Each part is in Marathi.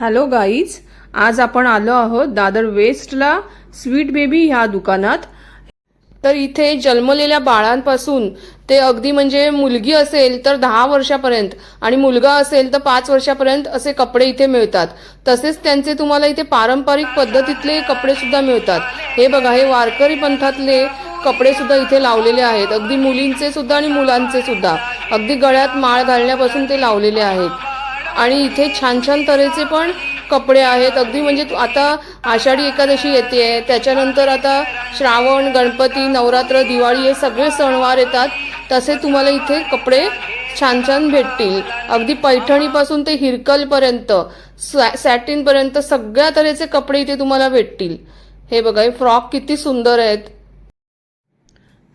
हॅलो गाईज आज आपण आलो आहोत दादर वेस्टला स्वीट बेबी ह्या दुकानात. तर इथे जन्मलेल्या बाळांपासून ते अगदी म्हणजे मुलगी असेल तर दहा वर्षापर्यंत आणि मुलगा असेल तर पाच वर्षापर्यंत असे कपडे इथे मिळतात. तसेच त्यांचे तुम्हाला इथे पारंपरिक पद्धतीतले कपडे सुद्धा मिळतात. हे बघा हे वारकरी पंथातले कपडे सुद्धा इथे लावलेले आहेत. अगदी मुलींचे सुद्धा आणि मुलांचे सुद्धा. अगदी गळ्यात माळ घालण्यापासून ते लावलेले आहेत. आणि इथे छान छान तऱ्हेचे पण कपडे आहेत. अगदी म्हणजे तू- आता आषाढी एकादशी येते आहे त्याच्यानंतर आता श्रावण गणपती नवरात्र दिवाळी हे सगळे सणवार येतात. तसे तुम्हाला इथे कपडे छान छान भेटतील. अगदी पैठणीपासून ते हिरकलपर्यंत सॅटिनपर्यंत सगळ्या तऱ्हेचे कपडे इथे तुम्हाला भेटतील. हे बघा हे फ्रॉक किती सुंदर आहेत.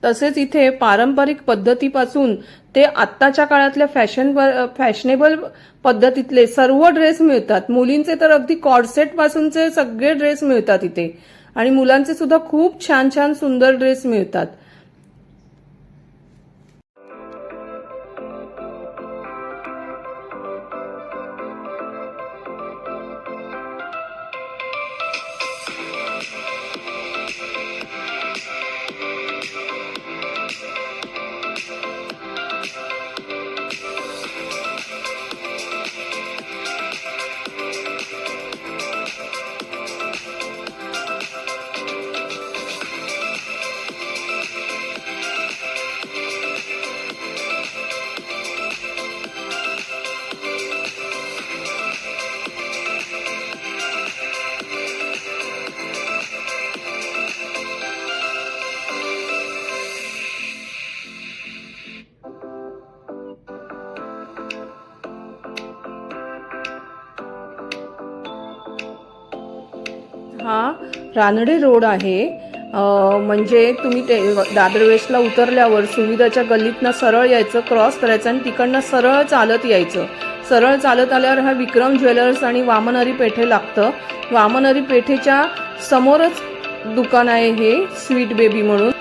तसेच इथे पारंपरिक पद्धतीपासून ते आत्ताच्या काळातल्या फॅशन फॅशनेबल पद्धतीतले सर्व ड्रेस मिळतात. मुलींचे तर अगदी कॉर्सेट पासूनचे सगळे ड्रेस मिळतात इथे. आणि मुलांचे सुद्धा खूप छान छान सुंदर ड्रेस मिळतात. हा रानडे रोड आहे. म्हणजे तुम्ही ते दादर वेस्टला उतरल्यावर सुविधाच्या गल्लीतनं सरळ यायचं क्रॉस करायचं आणि तिकडनं सरळ चालत यायचं. सरळ चालत आल्यावर हा विक्रम ज्वेलर्स आणि वामनहरी पेठे लागतं. वामनहरी पेठेच्या समोरच दुकान आहे हे स्वीट बेबी म्हणून.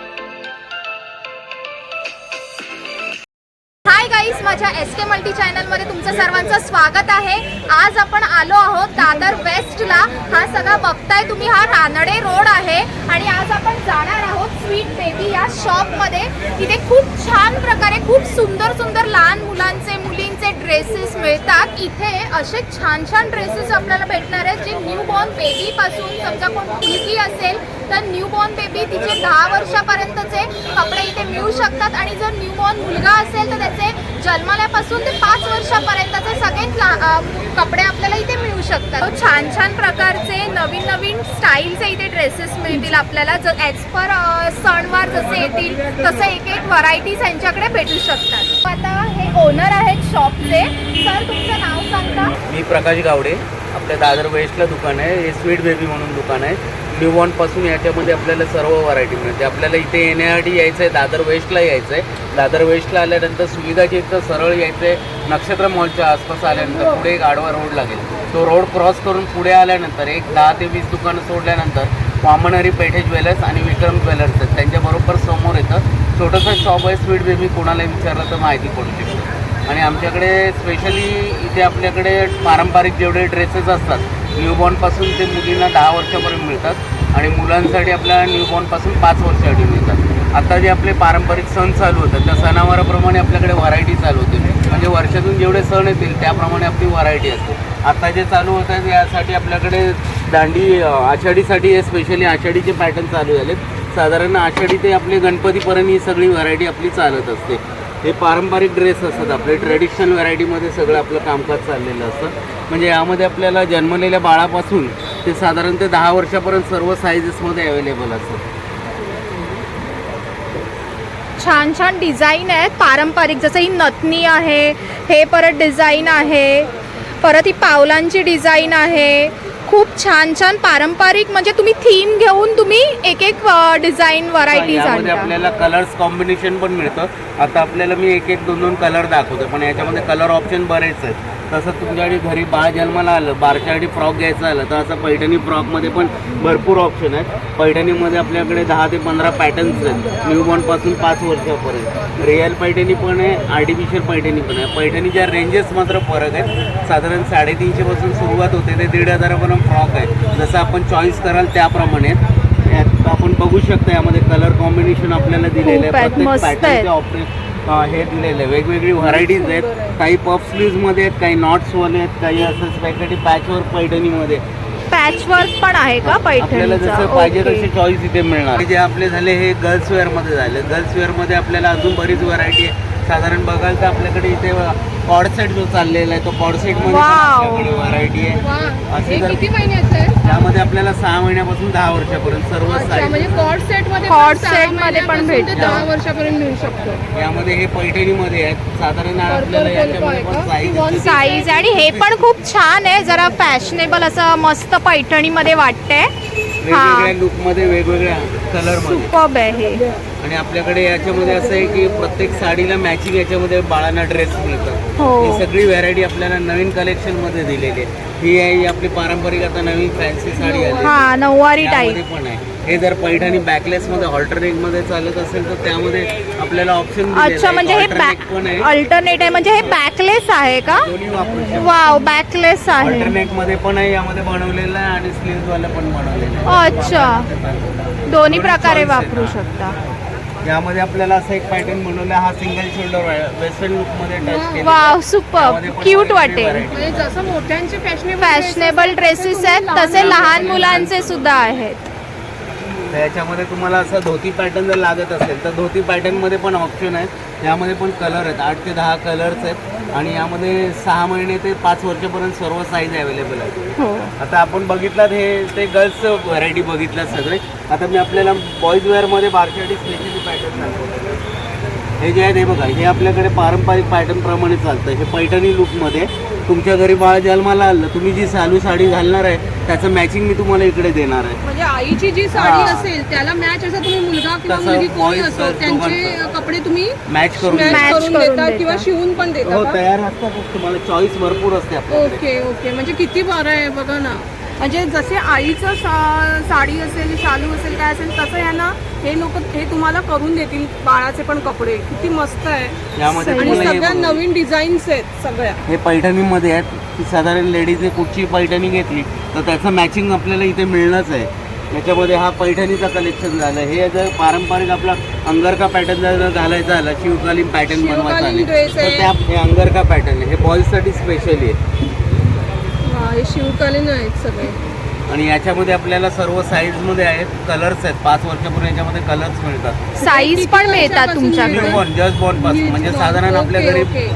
हाय गाईस माझ्या एस के मल्टी चॅनलमध्ये तुमचं सर्वांचं स्वागत आहे. आज आपण आलो आहोत दादर वेस्टला हा सगळा बघताय कानडे रोड आहे आणि आज आपण जाणार आहोत स्वीट बेबी या शॉपमध्ये. तिथे खूप छान प्रकारे खूप सुंदर सुंदर लहान मुलांचे मुलींचे ड्रेसेस मिळतात. इथे असे छान छान ड्रेसेस आपल्याला भेटणार आहेत जे न्यू बॉर्न बेबीपासून समजा कोण मुलगी असेल तर न्यूबॉर्न बेबी तिचे दहा वर्षापर्यंतचे कपडे इथे मिळू शकतात. आणि जर न्यूबॉर्न मुलगा असेल तर त्याचे जन्मल्यापासून ते पाच वर्षापर्यंतचे सगळेच कपडे आपल्याला इथे मिळू शकतात. छान छान प्रकारचे नवीन नवीन स्टाईलचे इथे ड्रेसेस मिळतील आपल्याला. जर ॲज पर सणवार जसे येतील तसं एक एक व्हरायटीज यांच्याकडे भेटू शकतात. आता हे ओनर आहेत शॉपचे सर तुमचं नाव सांगता? मी प्रकाश गावडे. आपल्या दादर वेस्टला दुकान आहे. हे स्वीट बेबी म्हणून दुकान आहे. न्यूबॉर्न याच्यामध्ये आपल्याला सर्व व्हरायटी मिळते. आपल्याला इथे येण्यासाठी यायचं आहे दादर वेस्टला यायचं आहे दादर वेस्टला आल्यानंतर सुविधाची इथं सरळ यायचं आहे नक्षत्र मॉलच्या आसपास आल्यानंतर पुढे एक आडवा रोड लागेल. तो रोड क्रॉस करून पुढे आल्यानंतर एक दहा ते वीस दुकानं सोडल्यानंतर वामनहरी पेठे ज्वेलर्स आणि विक्रम ज्वेलर्स आहेत. त्यांच्याबरोबर समोर येतं. छोटंसं शॉप आहे स्वीट बेबी कोणाला विचारलं तर माहिती पडू शकते. आणि आमच्याकडे स्पेशली इथे आपल्याकडे पारंपरिक जेवढे ड्रेसेस असतात न्यूबॉर्नपासून ते मुलींना दहा वर्षापर्यंत मिळतात आणि मुलांसाठी आपल्या न्यूबॉर्नपासून पाच वर्षासाठी मिळतात. आता जे आपले पारंपरिक सण चालू होतात त्या सणावाराप्रमाणे आपल्याकडे व्हरायटी चालू होते. म्हणजे वर्षातून जेवढे सण येतील त्याप्रमाणे आपली व्हरायटी असते. आता जे चालू होत आहेत यासाठी आपल्याकडे दांडी आषाढीसाठी हे स्पेशली आषाढीचे पॅटर्न चालू झालेत. साधारण आषाढी ते आपले गणपतीपर्यंत ही सगळी व्हरायटी आपली चालत असते. हे पारंपरिक ड्रेस असतात आपले. ट्रेडिशनल व्हरायटीमध्ये सगळं आपलं कामकाज चाललेलं असतं. म्हणजे यामध्ये आपल्याला जन्मलेल्या बाळापासून ते साधारण ते दहा वर्षापर्यंत सर्व साईजेसमध्ये अवेलेबल असतात छान छान डिझाईन आहेत पारंपरिक. जसं ही नथनी आहे हे परत डिझाईन आहे. परत ही पावलांची डिझाईन आहे. खूप छान छान पारंपरिक म्हणजे तुम्ही थीम घेऊन तुम्ही एक एक डिझाईन व्हरायटीज यामध्ये आणता. आपल्याला कलर्स कॉम्बिनेशन पण मिळतं. आता आपल्याला मी एक एक दोन दोन कलर दाखवतो पण याच्यामध्ये कलर ऑप्शन बरेच आहेत. तसं तुमच्याकडे घरी बाळ जन्माला आलं बारच्यासाठी फ्रॉक घ्यायचं आलं तर असं पैठणी फ्रॉकमध्ये पण भरपूर ऑप्शन आहेत. पैठणीमध्ये आपल्याकडे दहा ते पंधरा पॅटर्न्स आहेत. न्यूबॉर्नपासून पाच वर्षापर्यंत. रिअल पैठणी पण आहे आर्टिफिशियल पैठणी पण आहे. पैठणीच्या रेंजेस मात्र फरक आहेत. साधारण साडेतीनशेपासून सुरुवात होते ते दीड हजारापर्यंत फ्रॉक आहे. जसं आपण चॉईस कराल त्याप्रमाणे. आपण बघू शकता यामध्ये कलर कॉम्बिनेशन आपल्याला दिलेलं आहे. पॅटर्नचे ऑपरेट हे दिलेलं वेगवेगळी व्हरायटीज आहेत. काही पफ स्लीव्जमध्ये आहेत काही नॉट्सवाले आहेत काही असं स्पेशली पॅचवर पैठणीमध्ये पॅच वर्क पण आहे का आपल्याला जसं पाहिजे. तसे चॉईस इथे मिळणार. जे आपले झाले हे गर्ल्स वेअरमध्ये झाले. गर्ल्स वेअरमध्ये आपल्याला अजून बरीच व्हरायटी आहे. साधारण बघाल तर आपल्याकडे इथे कॉड सेट जो चाललेला आहे तो कॉड Wow. आपल्याकडे व्हरायटी आहे. असे जर किती महिन्याचं त्यामध्ये आपल्याला सहा महिन्यापासून दहा वर्षापर्यंत सर्व साईज म्हणजे कॉर्ड सेटमध्ये सहा set मध्ये पण भेटतं. दहा वर्षापर्यंत मिळू शकतो. यामध्ये हे पैठणीमध्ये आहेत. साधारण आपल्याला याच्यामध्ये पण साईज साईज आणि हे पण खूप छान आहे. जरा फॅशनेबल असं मस्त पैठणीमध्ये वाटतंय. वेगवेगळ्या लुकमध्ये वेगवेगळ्या. सुपर्ब आहे. हे आणि आपल्याकडे याच्यामध्ये असं आहे की प्रत्येक साडीला मॅचिंग याच्यामध्ये बाळांना ड्रेस मिळतात. हो. ही सगळी व्हरायटी आपल्याला नवीन कलेक्शनमध्ये दिलेली आहे. ही आहे ही आपली पारंपरिक आता नवीन फॅन्सी साडी आली हा नऊवारी टाईप पण आहे. हे जर पैठणी बॅकलेस मध्ये ऑल्टरनेटमध्ये चालत असेल तर त्यामध्ये आपल्याला ऑप्शन अच्छा म्हणजे हे पण आहे. अल्टरनेट आहे म्हणजे हे बॅकलेस आहे का? वाव बॅकलेस आहे. ऑल्टरनेटमध्ये पण आहे यामध्ये बनवलेलं आहे आणि स्लीव्ह वाला पण बनवलेलं आहे. अच्छा. दोन्ही प्रकारे वापरू हा. शकता. यामध्ये आपल्याला असं एक पॅटर्न बनवला हा सिंगल शोल्डर वेस्टर्न लुकमध्ये टच केलेला वाव. सुपर क्यूट वाटेल. म्हणजे जसं मोठ्यांचे फॅशनेबल फॅशनेबल ड्रेसेस आहेत तसे लहान मुलांचे सुद्धा आहेत. तर याच्यामध्ये तुम्हाला असं धोती पॅटर्न जर लागत असेल तर धोती पॅटर्नमध्ये पण ऑप्शन आहेत. यामध्ये पण कलर आहेत. आठ ते दहा कलर्स आहेत. आणि यामध्ये सहा महिने ते पाच वर्षापर्यंत सर्व साईज अवेलेबल आहेत. हो. आता आपण बघितलात हे ते गर्ल्स व्हरायटी बघितल्यात सगळे. आता मी आपल्याला बॉईज वेअरमध्ये बारशाडी स्पेशली पॅटर्न दाखवतो. हे जे आहेत हे बघा हे आपल्याकडे पारंपरिक पॅटर्न प्रमाणे चालतं. हे पैठणी लुकमध्ये तुमच्या घरी बाळ जन्माला आलं तुम्ही जी चालू साडी घालणार आहे त्याचं मॅचिंग मी तुम्हाला इकडे देणार आहे म्हणजे आईची जी साडी हा. असेल त्याला मॅच असं तुम्ही मुलगा किंवा तसं मुलगी कोणी boys असो तर त्यांचे दोघांचं. कपडे तुम्ही मॅच करून मॅच देणार. Match करून करून देता देता. किंवा शिवून पण हो देता का? तयार असतात तुम्हाला चॉईस भरपूर असते आपल्याकडे ओके ओके म्हणजे किती बरं आहे बघा ना म्हणजे जसे आईचं सा- साडी असेल शालू असेल काय असेल तसं यांना हे लोक हे तुम्हाला करून देतील बाळाचे पण कपडे. किती मस्त आहे. यामध्ये आणि तुम्हाला सगळ्या. नवीन डिझाईन्स आहेत सगळ्या. हे पैठणीमध्ये आहेत. की साधारण लेडीजने कुठची पैठणी घेतली तर त्याचं मॅचिंग आपल्याला इथे मिळणंच आहे. याच्यामध्ये हा पैठणीचा कलेक्शन झालं. हे जर पारंपरिक आपला अंगरका पॅटर्न जर घालायचा झाला शिवकालीन पॅटर्न बनवायचा dress तर आहे. त्या हे अंगरका पॅटर्न आहे. हे बॉईजसाठी स्पेशली आहे. हे शिवकालीन आहेत सगळे. आणि याच्यामध्ये आपल्याला सर्व साईजमध्ये आहेत कलर्स आहेत. पाच वर्षापूर्वी याच्यामध्ये कलर्स मिळतात. साईज पण मिळतात तुमच्याकडे. बॉर्न जस्ट बॉर्नपासून. म्हणजे. साधारण आपल्या ओके, घरी ओके.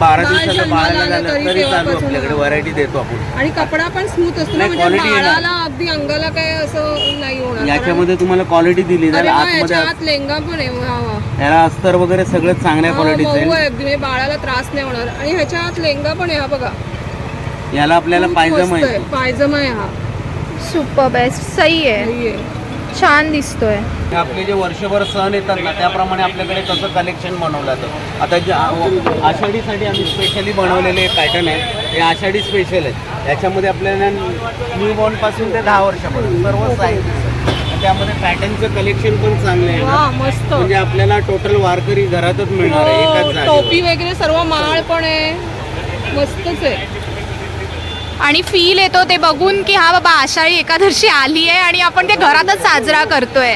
बारा दिवसाचं बाळाला झालं तरी चालू आपल्याकडे. व्हरायटी देतो आपण. आणि कपडा पण स्मूथ असतो ना नाही, म्हणजे quality आहे ना. बाळाला अगदी अंगाला काय असं नाही होणार. याच्यामध्ये तुम्हाला क्वालिटी दिली अरे वा, आतमध्ये याच्या आत लेंगा पण आहे वा वा. याला अस्तर वगैरे सगळं चांगल्या हा, क्वालिटीचं मऊ आहे आहे अगदी म्हणजे बाळाला त्रास नाही होणार. आणि ह्याच्या आत लेंगा पण आहे हा बघा. याला आपल्याला पायजमा आहे. आहे पायजमा आहे हा. सुपर बेस्ट सही आहे. नाहीये. छान दिसतोय. हे आपले जे वर्षभर सण येतात ना त्याप्रमाणे आपल्याकडे तसं कलेक्शन बनवलं जातं? आता जे आ- आषाढीसाठी आम्ही स्पेशली बनवलेले पॅटर्न आहेत हे आषाढी स्पेशल आहेत याच्यामध्ये आपल्याला न्यू बॉर्नपासून ते दहा वर्षापर्यंत सर्व साईज त्यामध्ये पॅटर्नचं कलेक्शन पण चांगलं आहे ना? मस्त. म्हणजे आपल्याला टोटल वारकरी घरातच मिळणार आहे एकाच हो, जागेवर. टोपी वगैरे सर्व माळ पण आहे. मस्तच आहे. आणि फील येतो ते बघून की हा बाबा आषाढी एकादशी आली आहे आणि आपण ते घरातच साजरा करतोय.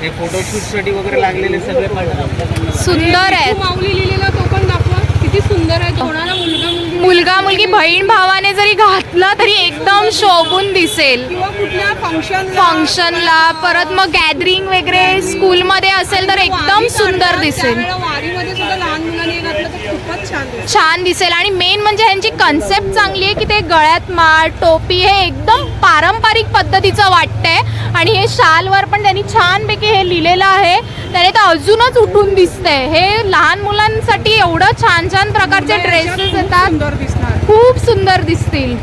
हे फोटोशूटसाठी वगैरे लागलेले सगळे पॅटर्न आपल्याकडे सुंदर आहेत. तू माऊली लिहिलेला तो पण दाखवा. किती सुंदर आहे. कोणाला मुलगा मुलगी मुलगा मुलगी बहीण भावाने जरी घातलं तरी एकदम शोभून दिसेल. किंवा कुठल्या फंक्शन फंक्शनला परत मग गॅदरिंग वगैरे स्कूलमध्ये असेल तर एकदम सुंदर दिसेल. वारीमध्ये सुद्धा लहान मुलांनी घातलं तर खूपच छान दिसेल. छान दिसेल. आणि मेन म्हणजे ह्यांची कन्सेप्ट चांगली आहे की ते गळ्यात माळ टोपी हे एकदम पारंपरिक पद्धतीचं वाटतंय. आणि हे शालवर पण त्यांनी छानपैकी हे लिहिलेलं आहे. त्याने तर अजूनच उठून दिसतंय. हे लहान मुलांसाठी एवढं छान छान प्रकारचे ड्रेसेस येतात. खूप सुंदर दिसतील.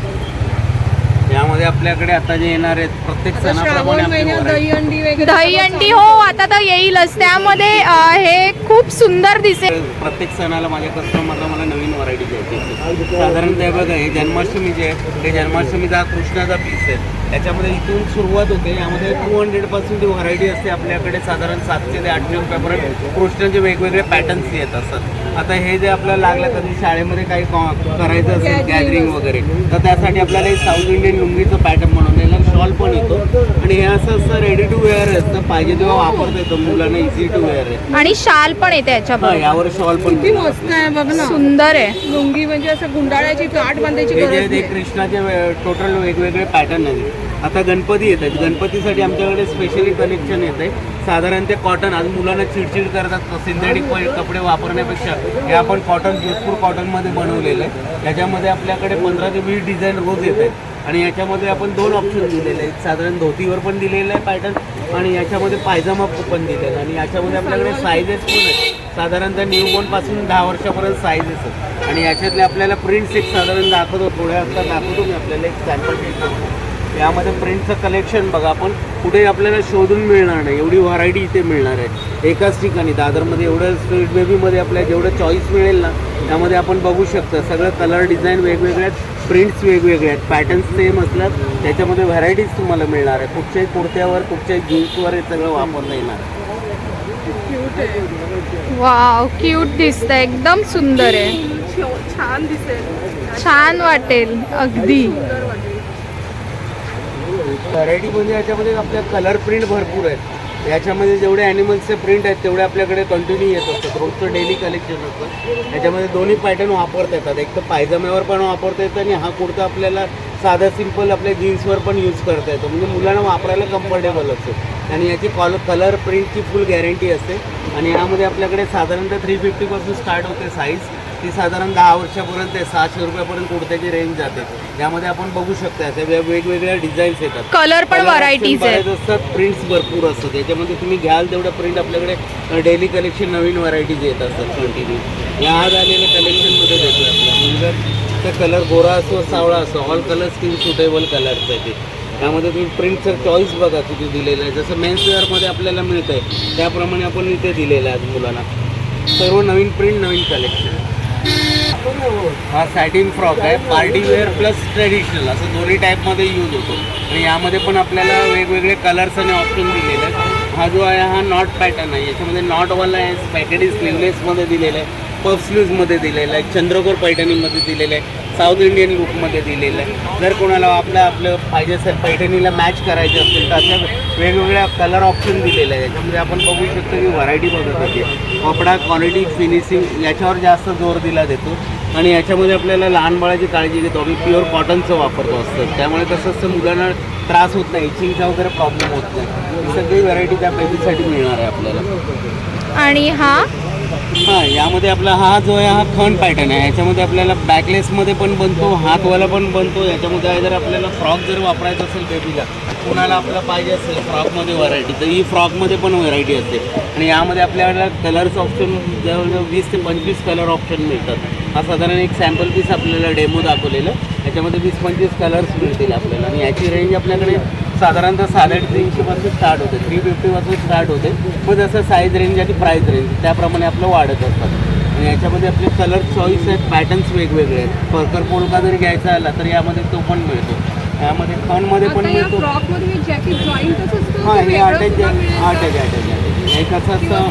यामध्ये आपल्याकडे आता जे येणार आहेत प्रत्येक सणाप्रमाणे आपली. दही अंडी वगैरे दही अंडी हो आता तर येईलच. त्यामध्ये अ, हे खूप सुंदर दिसेल. प्रत्येक सणाला माझ्या कस्टमरला मला नवीन व्हरायटी द्यायची. साधारणतः बघा हे जन्माष्टमी जे आहे. ते जन्माष्टमीचा हा कृष्णाचा पीस आहे. त्याच्यामध्ये इथून सुरुवात होते. यामध्ये टू हंड्रेडपासून ती व्हरायटी असते आपल्याकडे. साधारण सातशे ते आठशे रुपयापर्यंत कृष्णाचे वेगवेगळे पॅटर्न्स येत असतात आता हे जे आपल्याला लागलं कधी शाळेमध्ये काही करायचं असेल गॅदरिंग वगैरे. तर त्यासाठी आपल्याला हे साऊथ इंडियन लुंगीचं पॅटर्न बनवलेलं शॉल पण येतो. आणि हे असं असं रेडी टू वेअर असतं पाहिजे तेव्हा वापरता येतं. मुलांना इझी टू वेअर आहे. आणि शाल पण येते याच्याबरोबर. यावर शॉल पण किती मस्त आहे बघ ना. सुंदर आहे. लुंगी म्हणजे असं गुंडाळ्याची गाठ बांधायची जे गरज ते नाही. कृष्णाचे टोटल वेगवेगळे पॅटर्न आहेत. आता गणपती येत आहेत. गणपतीसाठी आमच्याकडे स्पेशली कलेक्शन येत आहे साधारण ते कॉटन आज मुलांना चिडचिड करतात. सिंथेटिक कपडे वापरण्यापेक्षा हे आपण कॉटन जोधपूर कॉटनमध्ये बनवलेलं आहे. याच्यामध्ये आपल्याकडे पंधरा ते वीस डिझाईन रोज येत आहेत. आणि याच्यामध्ये आपण दोन ऑप्शन दिलेले आहेत. साधारण धोतीवर पण दिलेलं आहे पॅटर्न आणि याच्यामध्ये पायजामा पण दिलेला आहे. आणि याच्यामध्ये आपल्याकडे साईजेस पण आहेत. साधारणतः न्यूबॉर्नपासून दहा वर्षापर्यंत साईजेस आहेत. आणि याच्यातले आपल्याला प्रिंट्स एक साधारण दाखवतो. थोड्या वाजता दाखवतो मी आपल्याला एक सॅम्पल यामध्ये प्रिंटचं कलेक्शन बघा आपण. कुठे आपल्याला शोधून मिळणार नाही. एवढी व्हरायटी इथे मिळणार आहे. एकाच ठिकाणी दादरमध्ये एवढं स्ट्रीट बेबीमध्ये आपल्याला जेवढं चॉईस मिळेल ना त्यामध्ये आपण बघू शकता. सगळं कलर डिझाईन वेगवेगळे आहेत प्रिंट्स वेगवेगळे आहेत. पॅटर्न्स सेम असतात त्याच्यामध्ये व्हरायटीज तुम्हाला मिळणार आहे. कुठच्याही कुर्त्यावर कुठच्याही जीन्सवर हे सगळं वापरता येणार वाव क्यूट दिसतंय. एकदम सुंदर आहे. छान दिसेल. छान वाटेल. अगदी. सुंदर व्हरायटी म्हणजे याच्यामध्ये आपल्या कलर प्रिंट भरपूर आहेत. याच्यामध्ये जेवढे ॲनिमल्सचे प्रिंट आहेत तेवढे आपल्याकडे कंटिन्यू येत असतात. रोजचं डेली कलेक्शन असतं. याच्यामध्ये दोन्ही पॅटर्न वापरता येतात. एक तर पायजम्यावर पण वापरता येतं आणि हा कुर्ता आपल्याला साधा सिंपल आपल्या जीन्सवर पण यूज करता येतो. म्हणजे मुलांना वापरायला कम्फर्टेबल असतो. आणि याची कॉल कलर प्रिंटची फुल गॅरंटी असते. आणि यामध्ये आपल्याकडे साधारणतः थ्री फिफ्टीपासून स्टार्ट होते साईज ती साधारण दहा वर्षापर्यंत सहाशे रुपयापर्यंत कुर्त्याची रेंज जाते. यामध्ये आपण बघू शकता त्या वेग- वेगवेगळ्या डिझाईन्स येतात. कलर पण व्हरायटीज option आहेत. बरेच असतात प्रिंट्स भरपूर असतात. याच्यामध्ये तुम्ही घ्याल तेवढं प्रिंट आपल्याकडे डेली कलेक्शन नवीन व्हरायटीज येत असतात कंटिन्यू या आज आलेल्या कलेक्शनमध्ये देतो आपला मुलगा त्या कलर गोरा असो सावळा असो all colour skin suitable colours आहे ते त्यामध्ये तुम्ही प्रिंटचं चॉईस बघा किती दिलेलं आहे. जसं मेन्स वेअरमध्ये आपल्याला मिळतं आहे त्याप्रमाणे आपण इथे दिलेलं आहे आज मुलांना. सर्व नवीन प्रिंट नवीन कलेक्शन हा सॅटिन फ्रॉक आहे पार्टी वेअर प्लस ट्रेडिशनल असं दोन्ही टाईपमध्ये यूज होतो. आणि यामध्ये पण आपल्याला वेगवेगळे कलर्स आणि ऑप्शन दिलेले आहेत. हा जो आहे हा नॉट पॅटर्न आहे. याच्यामध्ये नॉटवाला आहे पॅकेट स्लीवलेसमध्ये दिलेलं आहे पफ स्लीवमध्ये दिलेलं आहे चंद्रकोर पैठणीमध्ये दिलेलं आहे. साऊथ इंडियन लुकमध्ये दिलेलं आहे. जर कोणाला आपलं आपलं पाहिजे असेल पैठणीला मॅच करायचं असेल तर अशा वेगवेगळ्या कलर ऑप्शन दिलेलं आहे याच्यामध्ये आपण बघू शकतो की व्हरायटी बघत होती. कपडा क्वालिटी फिनिशिंग याच्यावर जास्त जोर दिला देतो. आणि याच्यामध्ये आपल्याला लहान बाळाची काळजी घेतो. आम्ही प्युअर कॉटनचं वापरतो असतं. त्यामुळे कसं असतं मुलांना त्रास होत नाही. इचिंगचा वगैरे प्रॉब्लेम होत नाही. ही सगळी व्हरायटी त्या बेबीसाठी मिळणार आहे आपल्याला. आणि हा हां यामध्ये आपला हा जो आहे हा खंड पॅटर्न आहे. याच्यामध्ये आपल्याला बॅकलेसमध्ये पण बनतो हातवाला पण बनतो. याच्यामध्ये जर आपल्याला फ्रॉक जर वापरायचा असेल बेबीला कुणाला आपला पाहिजे असेल फ्रॉकमध्ये व्हरायटी तर ही फ्रॉकमध्ये पण व्हरायटी असते. आणि यामध्ये आपल्याला कलर्स ऑप्शन जवळजवळ वीस ते पंचवीस कलर ऑप्शन मिळतात. हा साधारण एक सॅम्पल पीस आपल्याला डेमो दाखवलेलं. याच्यामध्ये वीस पंचवीस कलर्स मिळतील आपल्याला. आणि याची रेंज आपल्याकडे साधारणतः साडेतीनशेपासून स्टार्ट होते. थ्री फिफ्टीपासून स्टार्ट होते. मग जसं साईज रेंज आणि प्राईस रेंज त्याप्रमाणे आपलं वाढत असतात आणि याच्यामध्ये आपले कलर चॉईस आहेत पॅटर्न्स वेगवेगळे आहेत. परकर पोलका जरी घ्यायचा आला तर यामध्ये तो पण मिळतो. यामध्ये खणमध्ये पण मिळतो. हे हां हे अटॅच? अटॅच अटॅच हे कसं असतं?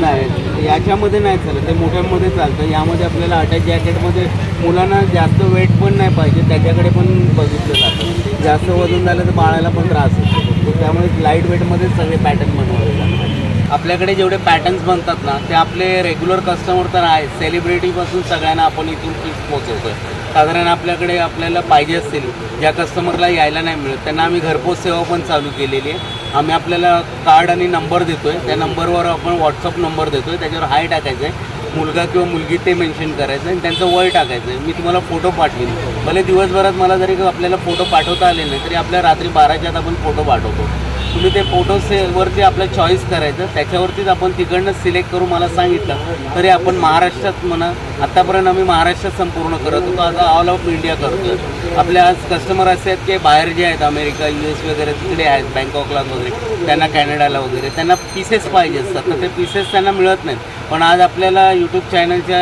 नाही याच्यामध्ये नाही चालत ते मोठ्यांमध्ये चालतं. यामध्ये आपल्याला अटॅच जॅकेटमध्ये मुलांना जास्त वेट पण नाही पाहिजे त्याच्याकडे पण बघितलं जातं. जास्त वजन झालं तर बाळाला पण त्रास होतो. त्यामुळे लाइट वेटमध्येच सगळे पॅटर्न बनवले जातात आपल्याकडे जेवढे पॅटर्न्स बनतात ना ते आपले रेग्युलर कस्टमर तर आहेत. सेलिब्रिटीपासून सगळ्यांना आपण इथून पीस पोचवतो साधारण आपल्याकडे आपल्याला पाहिजे असतील ज्या कस्टमरला यायला नाही मिळत. त्यांना आम्ही घरपोच सेवा पण चालू केलेली आहे. आम्ही आपल्याला कार्ड आणि नंबर देतो आहे त्या नंबरवर आपण व्हॉट्सअप नंबर देतो आहे त्याच्यावर हाय टाकायचं आहे मुलगा किंवा मुलगी ते मेन्शन करायचं आहे आणि त्यांचं वय टाकायचं आहे मी तुम्हाला फोटो पाठवेन. भले दिवसभरात मला जरी आपल्याला फोटो पाठवता आले नाही तरी आपल्या रात्री बाराच्या आत आपण फोटो पाठवतो. तुम्ही ते फोटोजवरती आपलं चॉईस करायचं त्याच्यावरतीच आपण तिकडनं सिलेक्ट करून मला सांगितलं तरी आपण महाराष्ट्रात म्हणा आत्तापर्यंत आम्ही महाराष्ट्रात संपूर्ण करत होतो आता ऑल ऑफ इंडिया करतो आपल्या आज कस्टमर असे आहेत की बाहेर जे आहेत अमेरिका यू एस वगैरे तिकडे आहेत बँकॉकला वगैरे त्यांना कॅनडाला वगैरे त्यांना पीसेस पाहिजे असतात तर ते पीसेस त्यांना मिळत नाहीत. पण आज आपल्याला यूट्यूब चॅनलच्या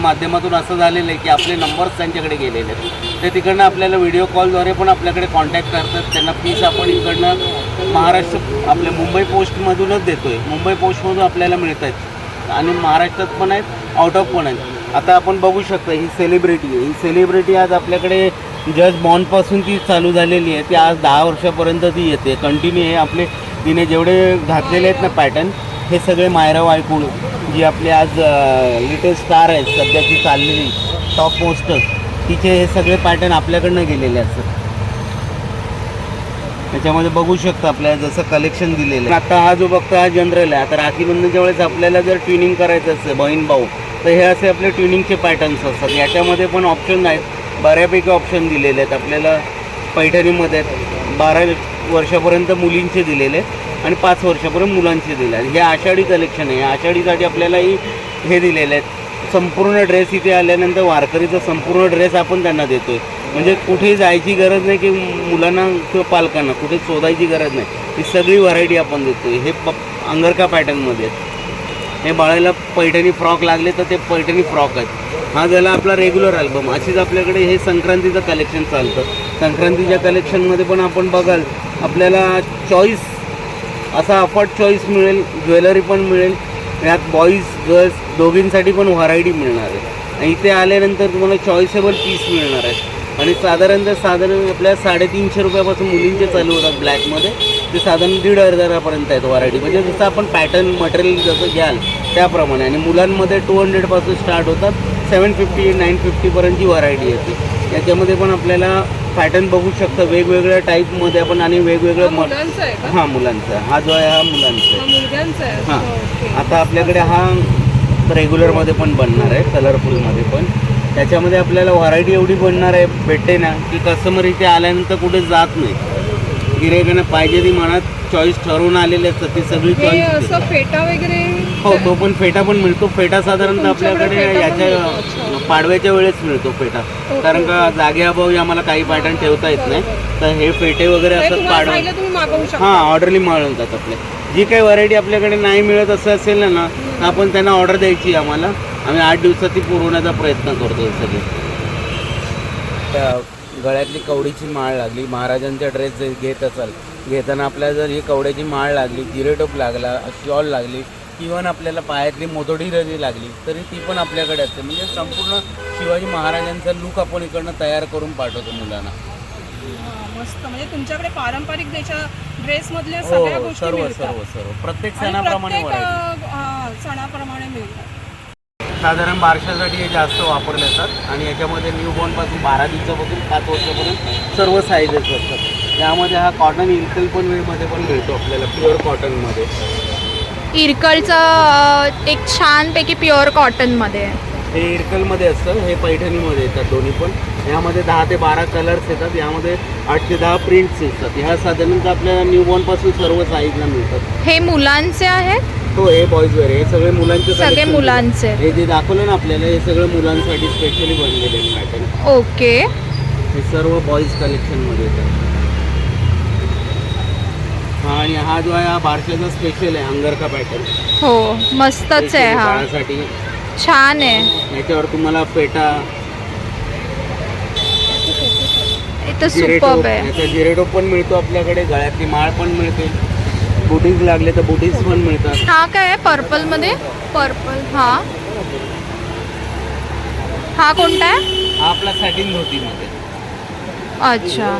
माध्यमातून असं झालेलं आहे की आपले नंबर्स त्यांच्याकडे गेलेले आहेत. ते तिकडनं आपल्याला व्हिडिओ कॉलद्वारे पण आपल्याकडे कॉन्टॅक्ट करतात. त्यांना पीस आपण इकडनं महाराष्ट्र आपल्या मुंबई पोस्टमधूनच देतो आहे मुंबई पोस्टमधून आपल्याला मिळत आहेत. आणि महाराष्ट्रात पण आहेत आउट ऑफ पण आहेत. आता आपण बघू शकता ही सेलिब्रिटी आहे. ही सेलिब्रिटी आज आपल्याकडे जस्ट बॉन्डपासून ती चालू झालेली आहे. ती आज दहा वर्षापर्यंत ती येते. कंटिन्यू आहे आपले. तिने जेवढे घातलेले आहेत ना पॅटर्न हे सगळे मायरा वायकूळ जी आपली आज लेटेस्ट स्टार आहेत सध्याची चाललेली टॉप पोस्टर्स तिचे हे सगळे पॅटर्न आपल्याकडनं गेलेले असतात. त्याच्यामध्ये बघू शकता आपल्याला जसं कलेक्शन दिलेलं आहे. आता हा जो बघता हा जनरल आहे आता राखीबंधनच्या वेळेस आपल्याला जर ट्युनिंग करायचं असेल बहीण भाऊ तर हे असे आपले ट्युनिंगचे पॅटर्न्स असतात. याच्यामध्ये पण ऑप्शन आहेत. बऱ्यापैकी ऑप्शन दिलेले आहेत. आपल्याला पैठणीमध्ये आहेत. बारा वर्षापर्यंत मुलींचे दिलेले आहेत आणि पाच वर्षापर्यंत मुलांचे दिले आहेत. हे आषाढी कलेक्शन आहे. आषाढीसाठी आपल्यालाही हे दिलेले आहेत. संपूर्ण ड्रेस इथे आल्यानंतर वारकरीचा संपूर्ण ड्रेस आपण त्यांना देतो आहे म्हणजे कुठेही जायची गरज नाही की मुलांना किंवा पालकांना कुठे शोधायची गरज नाही. ही सगळी व्हरायटी आपण देतोय. हे प अंगरका पॅटर्नमध्ये आहेत. हे बाळाला पैठणी फ्रॉक लागले तर ते पैठणी फ्रॉक आहेत. हा झाला आपला रेग्युलर अल्बम अशीच आपल्याकडे हे संक्रांतीचं कलेक्शन चालतं. संक्रांतीच्या कलेक्शनमध्ये पण आपण बघाल आपल्याला चॉईस असा अफोर्ड चॉईस मिळेल ज्वेलरी पण मिळेल. यात बॉईज गर्ल्स दोघींसाठी पण व्हरायटी मिळणार आहे. आणि इथे आल्यानंतर तुम्हाला चॉईसेबल पीस मिळणार आहे. आणि साधारणतः साधारण आपल्या साडेतीनशे रुपयापासून मुलींचे चालू होतात ब्लॅकमध्ये ते साधारण दीड हजारापर्यंत आहेत व्हरायटी म्हणजे जसं आपण पॅटर्न मटेरियल जसं घ्याल त्याप्रमाणे. आणि मुलांमध्ये टू हंड्रेडपासून स्टार्ट होतात सेवन फिफ्टी नाईन फिफ्टीपर्यंतची व्हरायटी येते. याच्यामध्ये पण आपल्याला पॅटर्न बघू शकता वेगवेगळ्या टाईपमध्ये आपण आणि वेगवेगळं मट हां मुलांचा हा जो आहे हा मुलांचा आहे. हा. आता आपल्याकडे हा रेग्युलरमध्ये पण बनणार आहे कलरफुलमध्ये पण. त्याच्यामध्ये आपल्याला व्हरायटी एवढी बनणार आहे भेटते ना की कस्टमर इथे आल्यानंतर कुठे जात नाही. गिरायकांना पाहिजे ती मनात चॉईस ठरवून आलेले असतात ती सगळी चॉईस फेटा वगैरे हो तो पण फेटा पण मिळतो. फेटा साधारणतः आपल्याकडे याच्या. पाडव्याच्या वेळेस मिळतो फेटा. कारण का जागेअभावी आम्हाला काही पॅटर्न ठेवता येत नाही. तर हे फेटे वगैरे असतात पाडवा. हां ऑर्डरली मिळवतात आपले. जी काही व्हरायटी आपल्याकडे नाही मिळत असं असेल ना आपण त्यांना ऑर्डर द्यायची आम्हाला. आम्ही आठ दिवसात ती पुरवण्याचा प्रयत्न करतो हे सगळे. त्या गळ्यातली कवडीची माळ लागली महाराजांचा ड्रेस जर घेत असाल घेताना आपल्याला जर ही कवड्याची माळ लागली जिरेटोप लागला शॉल लागली इवन आपल्याला पायातली मोतोडी जरी लागली तरी ती पण आपल्याकडे असते. म्हणजे संपूर्ण शिवाजी महाराजांचा लुक आपण इकडनं तयार करून पाठवतो मुलांना. मस्त. म्हणजे तुमच्याकडे पारंपरिक देशा ड्रेस मधल्या हो सगळ्या गोष्टी सर्व मिळतात. सर्व सर्व. प्रत्येक आणि सणाप्रमाणे प्रत्येक, variety. अ, हा, सणाप्रमाणे मिळतात. साधारण बारशासाठी हे जास्त वापरले जातात. आणि याच्यामध्ये न्यूबॉर्नपासून बारा दिवसापासून पाच वर्षापर्यंत सर्व साईजेस असतात. यामध्ये हा कॉटन इन्कल पण वेळमध्ये पण मिळतो आपल्याला प्युअर कॉटनमध्ये इरकलचं एक छानपैकी प्युअर कॉटनमध्ये हे इरकलमध्ये असतं हे पैठणीमध्ये येतात दोन्ही पण. यामध्ये दहा ते बारा कलर्स येतात यामध्ये आठ ते दहा प्रिंट्स येतात. ह्या साधारणतः आपल्याला न्यूबॉर्नपासून सर्व साईजला मिळतात. हे मुलांचे आहेत? हो हे बॉईज वेअर हे सगळे मुलांचे सगळे मुलांचे. हे जे दाखवलं ना आपल्याला हे सगळं मुलांसाठी स्पेशली बनलेले पॅटर्न ओके. हे सर्व बॉईज कलेक्शनमध्ये येतात हा आणि हा जो आहे हा बारशाचा स्पेशल आहे अंगरका पॅटर्न हो मस्तच आहे हा. बाळासाठी. छान आहे. याच्यावर तुम्हाला पेटा इथं सुपब आहे. याचा जिरेटोप पण मिळतो आपल्याकडे गळ्यातली माळ पण मिळते. बुटीज लागले तर बुटीज पण मिळतात. हा काय आहे? पर्पलमध्ये? पर्पल हा. हा कोणता आहे? हा आपला सॅटिन धोतीमध्ये. अच्छा.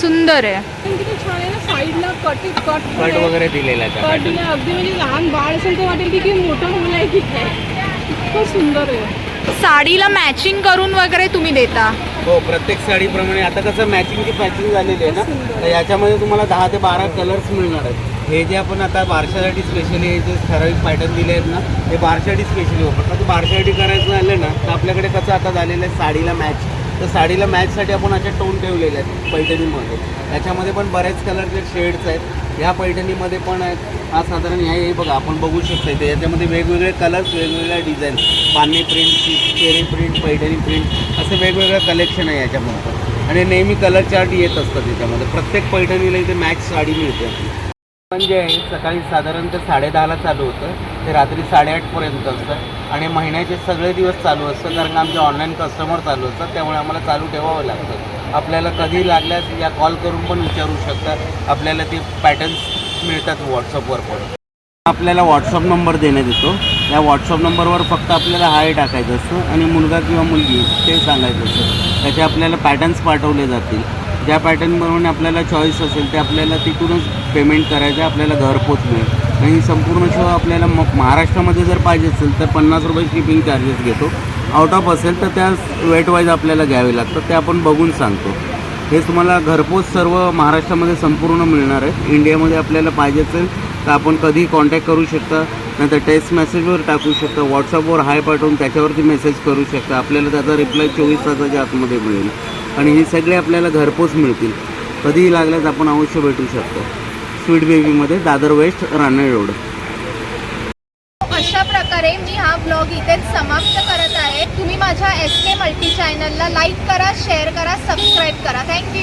सुंदर आहे. पण किती छान आहे ना साईडला कट कट कट वगैरे दिलेला आहे कट pattern. दिलं अगदी म्हणजे लहान बाळ असेल तर वाटेल की की मोठं मुलं आहे की काय. इतकं सुंदर आहे. साडीला मॅचिंग करून वगैरे तुम्ही देता. हो प्रत्येक साडीप्रमाणे. आता कसं मॅचिंगची पॅचिंग झालेली आहे ना तर याच्यामध्ये तुम्हाला दहा ते बारा कलर्स मिळणार आहेत. हे जे आपण आता बारशासाठी स्पेशली हे जे ठराविक पॅटर्न दिले आहेत ना ते बारशासाठी स्पेशली वापरतात. बारशासाठी करायचं झालं ना तर आपल्याकडे कसं आता झालेलं आहे साडीला मॅच तर साडीला मॅचसाठी आपण अशा टोन ठेवलेले आहेत पैठणीमध्ये. त्याच्यामध्ये पण बऱ्याच कलरचे शेड्स आहेत. ह्या पैठणीमध्ये पण आहेत. हा साधारण ह्या हे बघा आपण बघू शकतो इथे. याच्यामध्ये वेगवेगळे कलर्स वेगवेगळ्या डिझाईन पानी print cherry print Paithani print असे वेगवेगळं कलेक्शन आहे याच्यामध्ये. आणि नेहमी कलर चार्ट येत असतात त्याच्यामध्ये प्रत्येक पैठणीला इथे मॅच साडी मिळते. पण जे आहे सकाळी साधारणतः साडेदहाला चालू होतं. ते रात्री साडेआठपर्यंत असतं. आणि महिन्याचे सगळे दिवस चालू असतं कारण आमचे ऑनलाईन कस्टमर चालू असतात त्यामुळे आम्हाला चालू ठेवावं लागतं. आपल्याला कधी लागल्यास या कॉल करून पण विचारू शकतात आपल्याला ते पॅटर्न्स मिळतात व्हॉट्सअपवर पण. आपल्याला व्हॉट्सअप नंबर देण्यात येतो. या व्हॉट्सअप नंबरवर फक्त आपल्याला हाय टाकायचं असतं आणि मुलगा किंवा मुलगी ते सांगायचं असतं. त्याचे आपल्याला पॅटर्न्स पाठवले जातील. ज्या पॅटर्नप्रमाणे आपल्याला चॉईस असेल ते आपल्याला तिथूनच पेमेंट करायचं आपल्याला घरपोच मिळेल आणि संपूर्ण शो आपल्याला मग महाराष्ट्रामध्ये जर पाहिजे असेल तर पन्नास रुपये शिपिंग चार्जेस घेतो. आउट ऑफ असेल तर त्या वेट वाईज आपल्याला घ्यावे लागतं ते आपण बघून सांगतो. हे तुम्हाला घरपोच सर्व महाराष्ट्रामध्ये संपूर्ण मिळणार आहे. इंडियामध्ये आपल्याला पाहिजे असेल तर आपण कधी कॉन्टॅक्ट करू शकता. नंतर टेक्स्ट मेसेजवर टाकू शकता. व्हॉट्सअपवर हाय पाठवून त्याच्यावरती मेसेज करू शकता. आपल्याला त्याचा रिप्लाय चोवीस तासाच्या आतमध्ये मिळेल. आणि हे सगळे आपल्याला घरपोच मिळतील. कधीही लागल्यास आपण अवश्य भेटू शकतो. स्वीट बेबीमध्ये दादर वेस्ट रानडे रोड अशा प्रकारे मी हा ब्लॉग इथेच समाप्त करत आहे तुम्ही माझ्या एस के मल्टी चॅनलला लाईक करा शेअर करा सबस्क्राईब करा थँक्यू